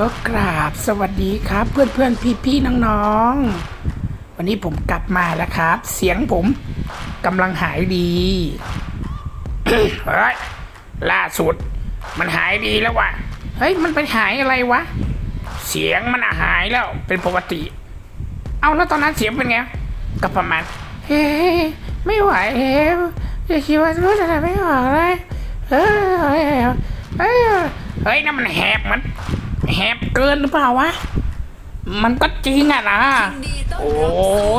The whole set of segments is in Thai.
ก็กราบสวัสดีครับ เพื่อนเพื่อนพี่พี่ๆน้องๆ วันนี้ผมกลับมาแล้วครับ เสียงผมกำลังหายดีเฮ้ยล่าสุด มันหายดีแล้ววะเฮ้ยมันไปหายอะไรวะ เสียงมันหายแล้วเป็นปกติ เอาแล้วตอนนั้นเสียงเป็นไงก็ประมาณเฮ้ยไม่ไหวแล้วจะคิดว่ารู้จะทำไม่ออกเลยเฮ้ยเฮ้ยเฮ้ยนั่นมันแหบมัน บเกินหรือเปล่าวะ มันก็จริงอะนะ โอ้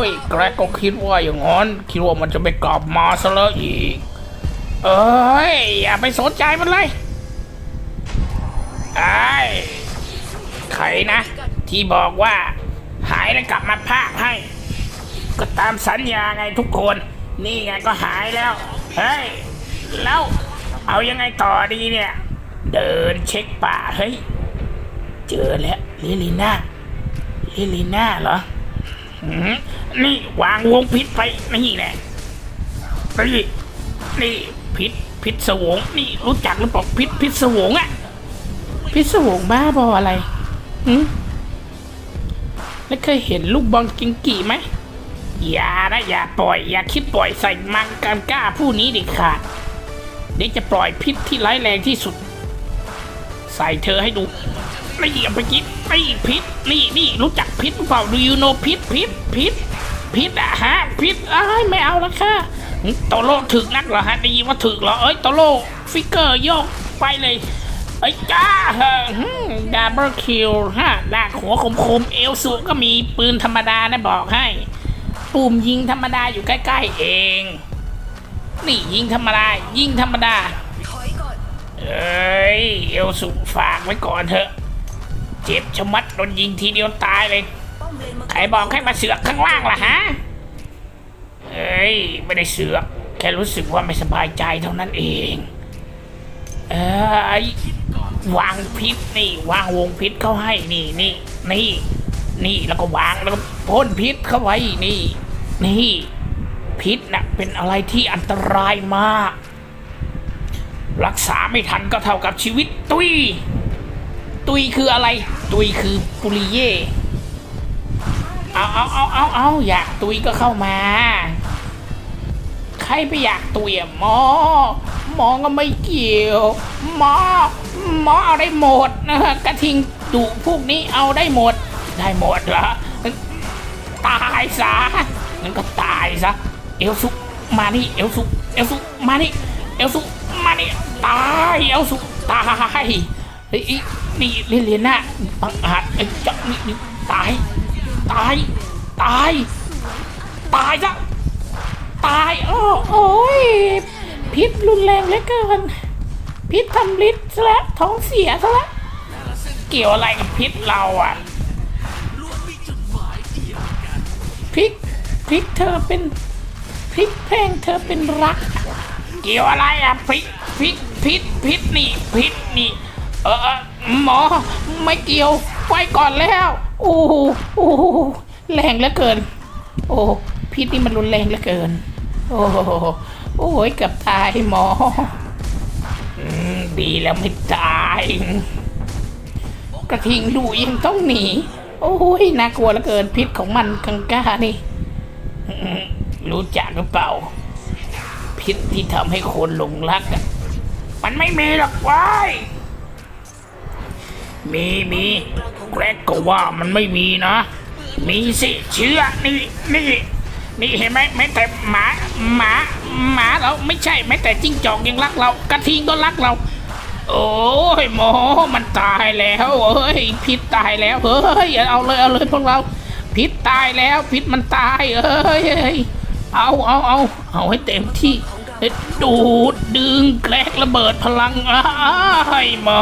ยแกรกก็คิดว่าอย่างงั้น คิดว่ามันจะไปกลับมาซะแล้วอีก เอ้ย อย่าไปสนใจมันเลยไอ้ใครนะ ที่บอกว่า หายแล้วกลับมาพากให้ ก็ตามสัญญาไงทุกคน นี่ไงก็หายแล้ว เฮ้ย แล้วเอายังไงต่อดีเนี่ย เดินเช็คป่าเฮ้ย เจอแล้วลิลิน่าลิลิน่าเหรอหืมนี่วางวงพิษไปนี่แหละนี่นี่พิษพิษสวงนี่รู้จักหรือเปล่าพิษพิษสวงอะพิษสวงบ้าบออะไรหืมแล้วเคยเห็นลูกบอลกิงกี่ไหมอย่านะอย่าปล่อย อย่าคิดปล่อยใส่มังกันกล้าผู้นี้เด็ดขาดเดี๋ยวจะปล่อยพิษที่ร้ายแรงที่สุด ส่เธอให้ดูนี่เอาไปกินนี่พิษนี่นี่รู้จักพิษเปล่า do you know พิษพิษพิษพิษอะฮะพิษอ้ายไม่เอาล้วค่ะโตโลถึกนักเหรอฮะได้ยินว่าถึกเหรอเอ้ยโตโลฟิกเกอร์โยกไปเลยเอ้ยจ้าเฮ้ดับเบิลคิวฮะดาหัวคมคมๆเอลสูงก็มีปืนธรรมดานะบอกให้ ปุ่มยิงธรรมดาอยู่ใกล้ ๆ เอง นี่ยิงธรรมดายิงธรรมดา เอ้ย เอลสุฝากไว้ก่อนเถอะ เจ็บชะมัดโดนยิงทีเดียวตายเลย ใครบอกให้มาเสือกข้างล่างล่ะฮะ เอ้ย ไม่ได้เสือก แค่รู้สึกว่าไม่สบายใจเท่านั้นเอง เอ้ยวางพิษนี่ วางวงพิษเข้าให้นี่นี่นี่ นี่แล้วก็วางแล้วก็พ่นพิษเข้าไว้นี่ นี่ พิษนะ่ะเป็นอะไรที่อันตรายมาก รักษาไม่ทันก็เท่ากับชีวิตตุย ตุยคืออะไร ตุยคือปุริเย่เอาเอาเอาเอาเอาอยากตุยก็เข้ามา ใครไปอยากตุยอะหมอ หมอก็ไม่เกี่ยว หมอ หมอเอาได้หมดนะฮะกระทิงดุพวกนี้เอาได้หมด ได้หมดเหรอ ตายซะงั้นก็ตายซะ เอลซุมานี่ เอลซุเอลซุมานี่ เอลซุ มานี่ตายเอลซุตายเฮ้นี่เลียนเลียนน่ะบังอาจไอ้จ้านี่ตาย ตาย ตาย ตายซะตายโอ้โอ้ยพิษรุนแรงเหลือเกิน พิษทำลิษซะแล้วท้องเสียซะแล้วเกี่ยวอะไรกับพิษเราอะพริกพริกเธอเป็นพริกแพงเธอเป็นรัก เกี่ยวอะไรอะพริกพริกพิษพิษนี่พิษนี่ เออหมอไม่เกี่ยวไว้ก่อนแล้วโอ้โหโอ้โหแรงเหลือเกิน โอ้พิษนี่มันรุนแรงเหลือเกิน โอ้โหโอ้ยเกับตายหมอดีแล้วไม่ตาย กระทิงดูยังต้องหนี โอ้ยน่ากลัวเหลือเกินพิษของมันกังก้านี่ รู้จักหรือเปล่า พิษที่ทำให้คนหลงรักอะมันไม่มีหรอกว้ายมีมีแกรกก็ว่ามันไม่มีนะ มีสิเชื่อนี่นี่นี่เห็นไหมแม้แต่หมาหมาหมาเราไม่ใช่แม้แต่จิ้งจอกยังรักเรา กระทิงก็รักเรา โอ้ยหมอมันตายแล้วเอ้ยพิษตายแล้วเฮ้ยเอาเลยเอาเลยพวกเรา พิษตายแล้ว พิษมันตายเอ้ยเอ้ยเอาเอาเอาเอาให้เต็มที่ ดูดดึงแกลกระเบิดพลังอ้ายหมอ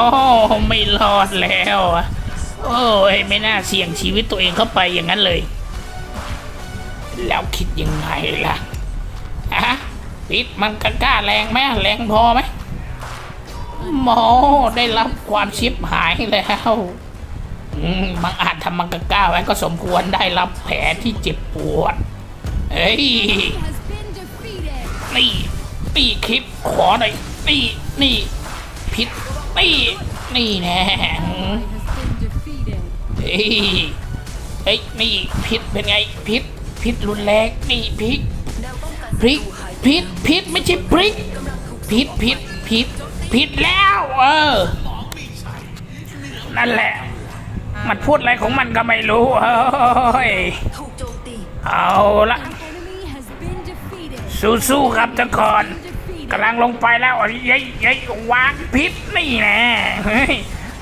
ไม่รอดแล้วอะโอ้ยไม่น่าเสี่ยงชีวิตตัวเองเข้าไปอย่างนั้นเลย แล้วคิดยังไงล่ะอะพิษมันกล้าแรงไหมแรงพอไหมหมอได้รับความชิบหายแล้วอืมบางอาจทำมังกรก้าไว้ก็สมควรได้รับแผลที่เจ็บปวดเอ้ย has been defeated. นี่ นี่คลิปขอหน่อยนี่นี่ผิดนี่นี่แน่เฮ้ยเฮ้ยนี่พิษเป็นไงพิษพิษรุนแรงนี่พิษพริกพิษพิษไม่ใช่พริกพิษพิษพิษพิษแล้วเออ นั่นแหละ มันพูดอะไรของมันก็ไม่รู้เฮ้ยเอาละ สู้ๆครับทุกคนกำลังลงไปแล้วเย้ยเย้ยวางพิษนี่แน่เฮ้ย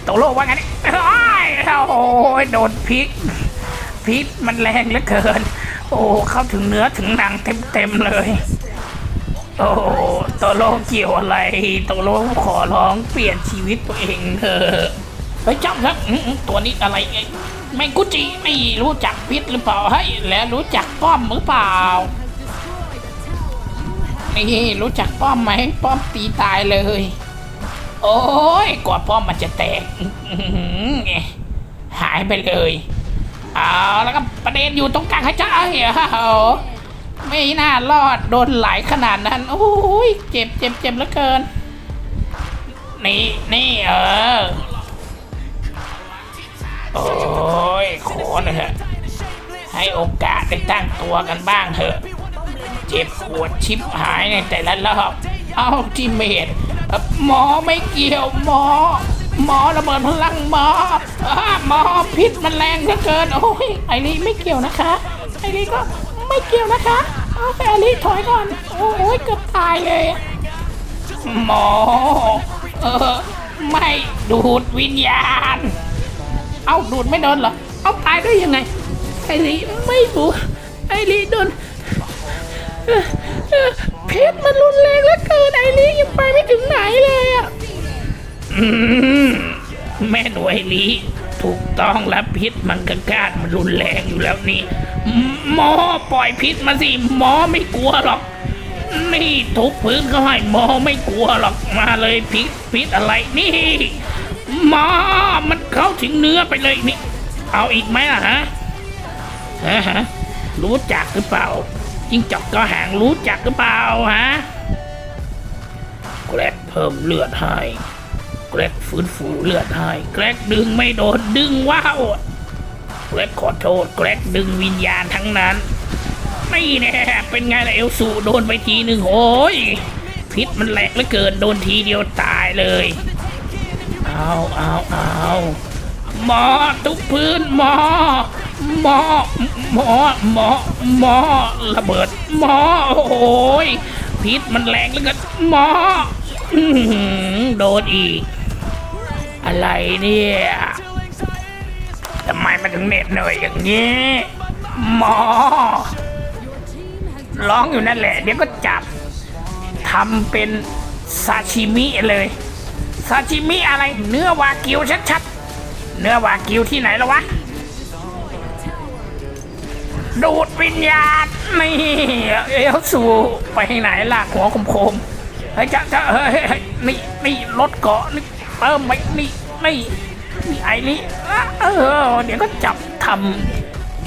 ตกโลกว่าไงนี่เฮ้ยโอ้ยโดนพิษพิษมันแรงเหลือเกิน โอ้เข้าถึงเนื้อถึงหนังเต็มๆเลย โอ้โตโลเกี่ยวอะไรโตโลขอร้องเปลี่ยนชีวิตตัวเองเถอะเฮ้ยจ้าครับอื้อหือตัวนี้อะไรไอ้แมงกุจิไม่รู้จักพิษหรือเปล่าเฮ้ยแล้วรู้จักป้อมหรือเปล่า นี่รู้จักป้อมไหมป้อมตีตายเลย โอ้ยกว่าป้อมมันจะแตกหายไปเลยเอาแล้วก็ประเด็นอยู่ตรงกลางให้เจ้าเอ้ยโอ้โหไม่น่ารอดโดนไหลายขนาดนั้น โอ้ยเจ็บเจ็บเจ็บเหลือเกิน นี่นี่เออโอ้ยขอหน่อยเถอะให้โอกาสได้ตั้งตัวกันบ้างเถอะ เจ็บปวดชิบหายในแต่ละรอบเอาทีเมดหมอไม่เกี่ยวหมอ หมอระเบิดพลังหมอหมอพิษมันแรงเหลือเกินโอ้ยไอรีไม่เกี่ยวนะคะไอรีก็ไม่เกี่ยวนะคะเอาไปไอรีถอยก่อนโอ้ยเกือบตายเลยหมอเออไม่ดูดวิญญาณ เอาดูดไม่โดนเหรอเอาตายได้ยังไงไอรีไม่รู้ไอรีโดน เพชรมันรุนแรงเหลือเกินไอรียังไปไม่ถึงไหนเลยอะอืมแม่หนูไอรีถูกต้องแล้วพิษมันกระกาดมันรุนแรงอยู่แล้วนี่หมอปล่อยพิษมาสิหมอไม่กลัวหรอก นี่ทุบพื้นเขาให้หมอไม่กลัวหรอกมาเลยพิษพิษอะไรนี่หมอมันเข้าถึงเนื้อไปเลยนี่ เอาอีกไหมล่ะฮะฮะรู้จักหรือเปล่า จิ้งจอกก็หางรู้จักหรือเปล่าฮะแกรกเพิ่มเลือดให้แกรกฟื้นฟูเลือดให้แกรกดึงไม่โดนดึงว้าวแกรกขอโทษแกรกดึงวิญญาณทั้งนั้น ไม่แน่เป็นไงล่ะเอลสูโดนไปทีหนึ่งโอ้ยพิษมันแหลกเหลือเกินโดนทีเดียวตายเลย เอาเอาเอาหมอทุกพื้นหมอ หมอหมอหมอหมอระเบิดหมอโอ้ยพิษมันแรงเหลือเกินหมอโดนอีก อะไรเนี่ยทำไมมันถึงเหน็บเหนื่อยอย่างนี้หมอร้องอยู่นั่นแหละ เดี๋ยวก็จับทำเป็นซาชิมิเลยซาชิมิอะไรเนื้อวากิวชัดๆ เนื้อวากิวที่ไหนแล้ววะ ดูดวิญญาณนี่เอลสูไปไหนล่ะหัวคมๆเฮ้ยจะจะเฮ้ยเฮ้ยเฮ้ยนี่นี่รถเกาะนี่เติมไปนี่นี่นี่ไอ้นี่เออเดี๋ยวก็จับท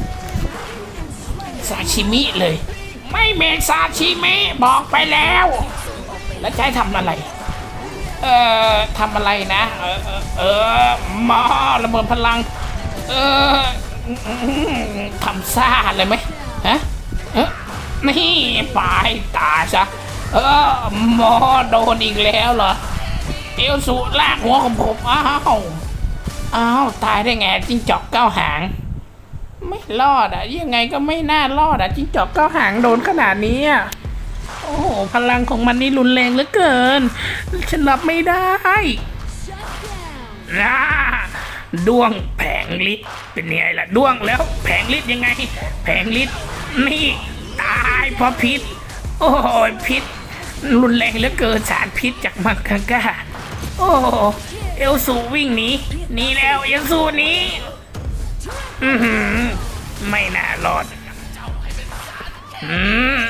ำซาชิมิเลย ไม่เมนซาชิมิบอกไปแล้ว แล้วจะให้ทำอะไร เอ่อทำอะไรนะ เออเออหมอระเบิดพลัง เออ ทำซ่าเลยไหมฮะเออนี่ปลายตาซะเออหมอโดนอีกแล้วเหรอเอลสูลากหัวของผมอ้าวอ้าวตายได้ไงจิ้งจอกเก้าหาง ไม่รอดอะ ยังไงก็ไม่น่ารอดอะจิ้งจอกเก้าหางโดนขนาดนี้อะโอ้โหพลังของมันนี่รุนแรงเหลือเกิน ฉันรับไม่ได้นะ ด้วงแผงฤทธิ์เป็นไงล่ะด้วงแล้วแผงฤทธิ์ยังไง แผงฤทธิ์นี่ตายเพราะพิษ โอ้ยพิษ รุนแรงเหลือเกินสารพิษจากมังกาก้าโอ้เอลสูวิ่งหนีหนีแล้วเอลสูหนีอือหือไม่น่ารอดอืม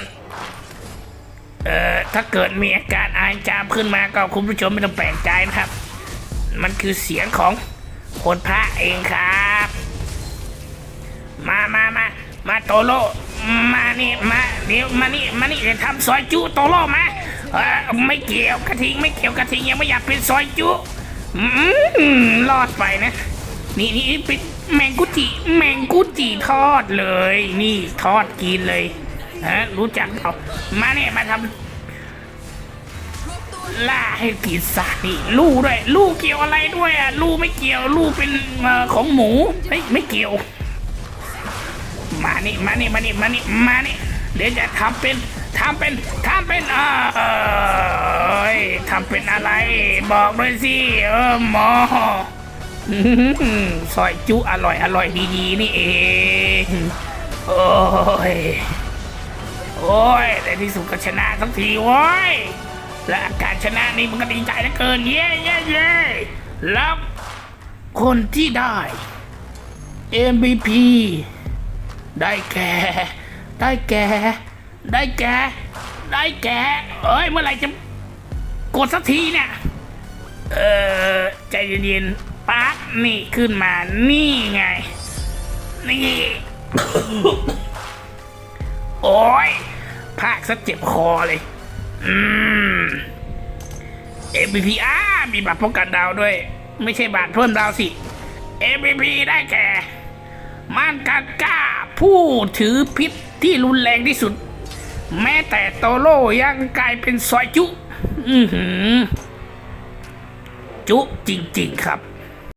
เอ่อถ้าเกิดมีอาการอายจามขึ้นมาก็คุณผู้ชมไม่ต้องแปลกใจนะครับ มันคือเสียงของ คนพระเองครับ มามามามาโตโลมานี่มาเดี๋ยวมานี่มานี่เดี๋ยวทำซอยจุโตโลมาเออไม่เกี่ยวกระทิงไม่เกี่ยวกระทิงยังไม่อยากเป็นซอยจุอืมรอดไปนะ นี่นี่เป็นแมงกุจิแมงกุจิทอดเลย นี่ทอดกินเลยฮะรู้จักเขามาเนี่ยมาทำ ล่าให้กินซะนี่ลูกด้วย ลูกเกี่ยวอะไรด้วยอะลูกไม่เกี่ยวลูกเป็นเอ่อของหมูเฮ้ยไม่เกี่ยว มานี่มานี่มานี่มานี่มานี่เดี๋ยวจะทำเป็นทำเป็นทำเป็นเออเอยทำเป็นอะไร บอกด้วยสิเออหมออื้อหือซอยจุอร่อยอร่อยดีๆนี่เองโอ้ยโอ้ยในที่สุดก็ชนะสักทีโว้ย และการชนะนี่มันก็ดีใจเหลือเกินเย้เย้เย้แล้วคนที่ได้ MVP ได้แก่ ได้แก่ ได้แก่ ได้แก่เอ้ยเมื่อไหร่จะกดสักทีเนี่ย เออใจเย็นๆปั๊บนี่ขึ้นมานี่ไง นี่ โอ้ยภาคซะเจ็บคอเลย MVP อ่ามีบัตรป้องกันดาวด้วย ไม่ใช่บัตรเพิ่มดาวสิ MVP ได้แก่มันกาก้าผู้ถือพิษที่รุนแรงที่สุด แม้แต่โตโร่ยังกลายเป็นซอยจุ อือหือ จุจริง ๆ ครับ